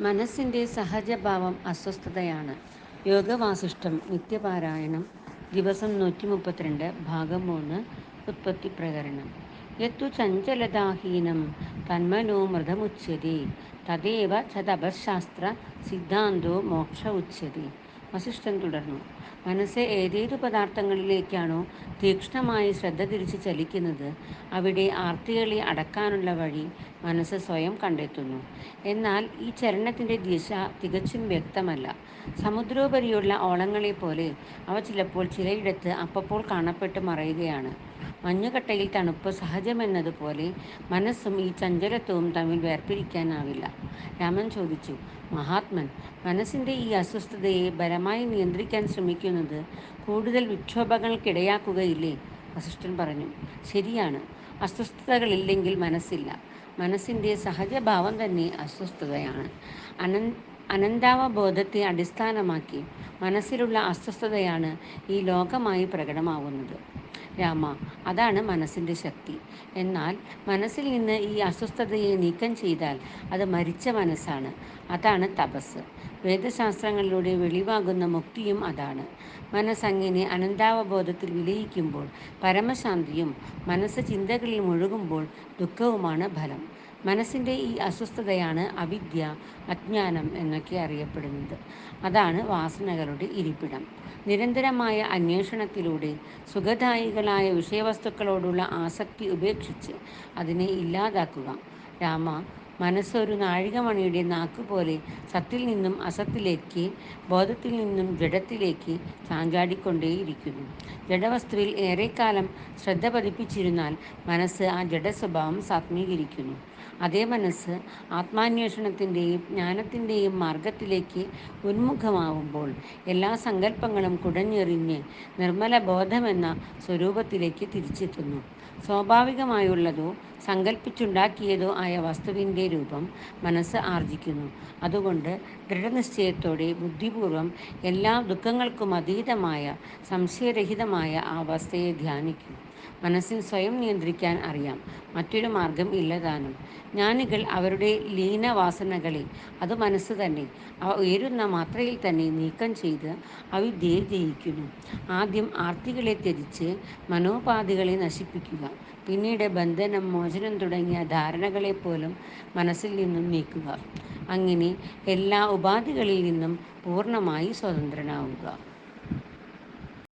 മനസ്സിന്റെ സഹജഭാവം അസ്വസ്ഥതയാണ്. യോഗവാസിഷ്ഠം നിത്യപാരായണം ദിവസം നൂറ്റി മുപ്പത്തിരണ്ട് ഭാഗം മൂന്ന് ഉത്പത്തി പ്രകരണം യത്തു ചഞ്ചലതാഹീനം തന്മനോ മൃതമുച്ചതി തദേവ ചതപശാസ്ത്ര തപഃശാസ്ത്ര സിദ്ധാന്തോ മോക്ഷ ഉച്ചതി വസിഷ്ഠൻ തുടർന്നു. മനസ്സ് ഏതേതു പദാർത്ഥങ്ങളിലേക്കാണോ തീക്ഷ്ണമായി ശ്രദ്ധ തിരിച്ച് ചലിക്കുന്നത് അവിടെ ആർത്തികളെ അടക്കാനുള്ള വഴി മനസ്സ് സ്വയം കണ്ടെത്തുന്നു. എന്നാൽ ഈ ചലനത്തിന്റെ ദിശ തികച്ചും വ്യക്തമല്ല. സമുദ്രോപരിയുള്ള ഓളങ്ങളെപ്പോലെ അവ ചിലപ്പോൾ ചിലയിടത്ത് അപ്പപ്പോൾ കാണപ്പെട്ട് മറയുകയാണ്. മഞ്ഞുകട്ടയിൽ തണുപ്പ് സഹജമെന്നതുപോലെ മനസ്സും ഈ ചഞ്ചലത്വവും തമ്മിൽ വേർപിരിക്കാനാവില്ല. രാമൻ ചോദിച്ചു. മഹാത്മൻ മനസ്സിന്റെ ഈ അസ്വസ്ഥതയെ ബലമായി നിയന്ത്രിക്കാൻ ശ്രമിക്കുന്നത് കൂടുതൽ വിക്ഷോഭങ്ങൾക്കിടയാക്കുകയില്ലേ? വസിഷ്ഠൻ പറഞ്ഞു. ശരിയാണ്. അസ്വസ്ഥതകളില്ലെങ്കിൽ മനസ്സില്ല. മനസ്സിന്റെ സഹജഭാവം തന്നെ അസ്വസ്ഥതയാണ്. അനന്താവബോധത്തെ അടിസ്ഥാനമാക്കി മനസ്സിലുള്ള അസ്വസ്ഥതയാണ് ഈ ലോകമായി പ്രകടമാവുന്നത്. രാമ അതാണ് മനസ്സിന്റെ ശക്തി. എന്നാൽ മനസ്സിൽ നിന്ന് ഈ അസ്വസ്ഥതയെ നീക്കം ചെയ്താൽ അത് മരിച്ച മനസ്സാണ്. അതാണ് തപസ്സ്. വേദശാസ്ത്രങ്ങളിലൂടെ വെളിവാകുന്ന മുക്തിയും അതാണ്. മനസ്സങ്ങനെ അനന്താവബോധത്തിൽ വിലയിക്കുമ്പോൾ പരമശാന്തിയും മനസ്സ് ചിന്തകളിൽ മുഴുകുമ്പോൾ ദുഃഖവുമാണ് ഫലം. മനസ്സിന്റെ ഈ അസ്വസ്ഥതയാണ് അവിദ്യ, അജ്ഞാനം എന്നൊക്കെ അറിയപ്പെടുന്നത്. അതാണ് വാസനകളുടെ ഇരിപ്പിടം. നിരന്തരമായ അന്വേഷണത്തിലൂടെ സുഖദായികളായ വിഷയവസ്തുക്കളോടുള്ള ആസക്തി ഉപേക്ഷിച്ച് അതിനെ ഇല്ലാതാക്കുക. രാമാ, മനസ്സ് ഒരു നാഴികമണിയുടെ നാക്കുപോലെ സത്തിൽ നിന്നും അസത്തിലേക്ക്, ബോധത്തിൽ നിന്നും ജഡത്തിലേക്ക് ചാഞ്ചാടിക്കൊണ്ടേയിരിക്കുന്നു. ജഡവസ്തുവിൽ ഏറെക്കാലം ശ്രദ്ധ പതിപ്പിച്ചിരുന്നാൽ മനസ്സ് ആ ജഡസ്വഭാവം സാത്മീകരിക്കുന്നു. അതേ മനസ്സ് ആത്മാന്വേഷണത്തിന്റെയും ജ്ഞാനത്തിന്റെയും മാർഗത്തിലേക്ക് ഉന്മുഖമാവുമ്പോൾ എല്ലാ സങ്കല്പങ്ങളും കുടഞ്ഞെറിഞ്ഞ് നിർമ്മല ബോധമെന്ന സ്വരൂപത്തിലേക്ക് തിരിച്ചെത്തുന്നു. സ്വാഭാവികമായുള്ളതോ സങ്കല്പിച്ചുണ്ടാക്കിയതോ ആയ വസ്തുവിന്റെ രൂപം മനസ്സ് ആർജിക്കുന്നു. അതുകൊണ്ട് ദൃഢനിശ്ചയത്തോടെ ബുദ്ധിപൂർവം എല്ലാ ദുഃഖങ്ങൾക്കുമതീതമായ സംശയരഹിതമായ ആ അവസ്ഥയെ ധ്യാനിക്കൂ. മനസ്സിനെ സ്വയം നിയന്ത്രിക്കാൻ അറിയാം. മറ്റൊരു മാർഗം ഇല്ലതാനും. ജ്ഞാനികൾ അവരുടെ ലീനവാസനകളെ, അത് മനസ്സ് തന്നെ, അവ ഉയരുന്ന മാത്രയിൽ തന്നെ നീക്കം ചെയ്ത് അവിദ്യയെ ജയിക്കുന്നു. ആദ്യം ആർത്തികളെ ത്യജിച്ച് മനോപാധികളെ നശിപ്പിക്കുക. പിന്നീട് ബന്ധനം, മോചനം തുടങ്ങിയ ധാരണകളെപ്പോലും മനസ്സിൽ നിന്നും നീക്കുക. അങ്ങനെ എല്ലാ ഉപാധികളിൽ നിന്നും പൂർണമായി സ്വതന്ത്രനാവുക.